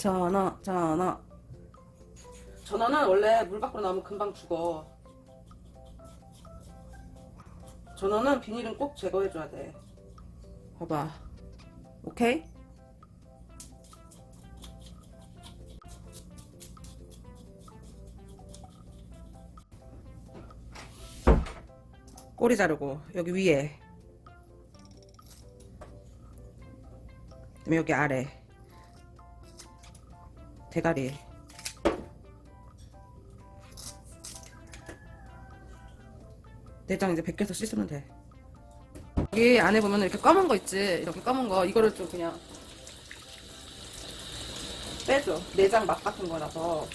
전어, 전어. 전어는 원래 물 밖으로 나오면 금방 죽어. 전어는 비닐은 꼭 제거해줘야 돼. 봐봐. 오케이? 꼬리 자르고 여기 위에 그다음에 여기 아래 대가리 내장 이제 벗겨서 씻으면 돼. 여기 안에 보면 이렇게 검은 거 있지? 이렇게 검은 거. 이거를 좀 그냥 빼줘. 내장 맛 같은 거라서.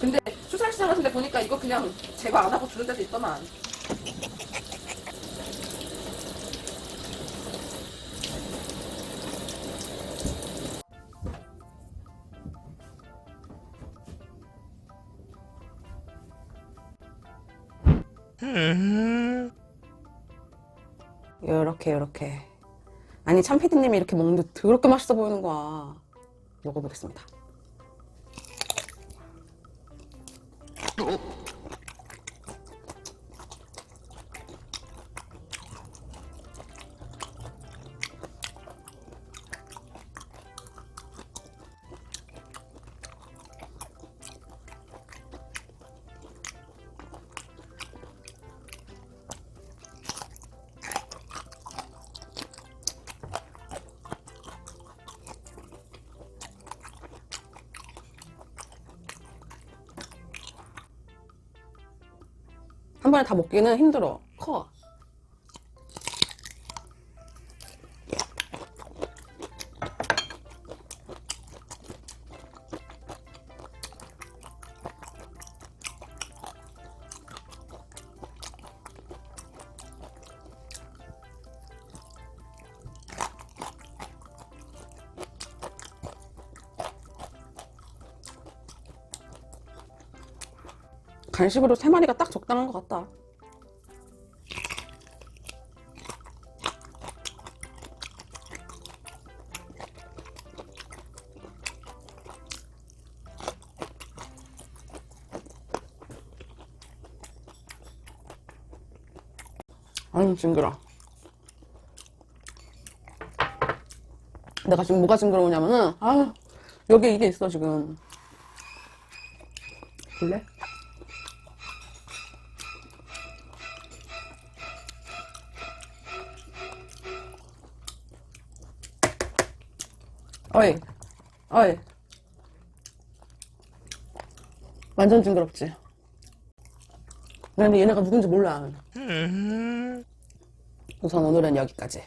근데 수산시장 같은 데 보니까 이거 그냥 제거 안 하고 주는 데도 있더만 요렇게 요렇게. 아니 참피디님이 이렇게 먹는데 더럽게 맛있어 보이는 거야. 먹어보겠습니다 한 번에 다 먹기는 힘들어. 커 간식으로 세 마리가 딱 적당한 것 같다. 아유 징그러. 내가 지금 뭐가 징그러우냐면은 아 여기 이게 있어 지금. 볼래? 어이, 어이. 완전 징그럽지? 근데 얘네가 누군지 몰라. 우선 오늘은 여기까지.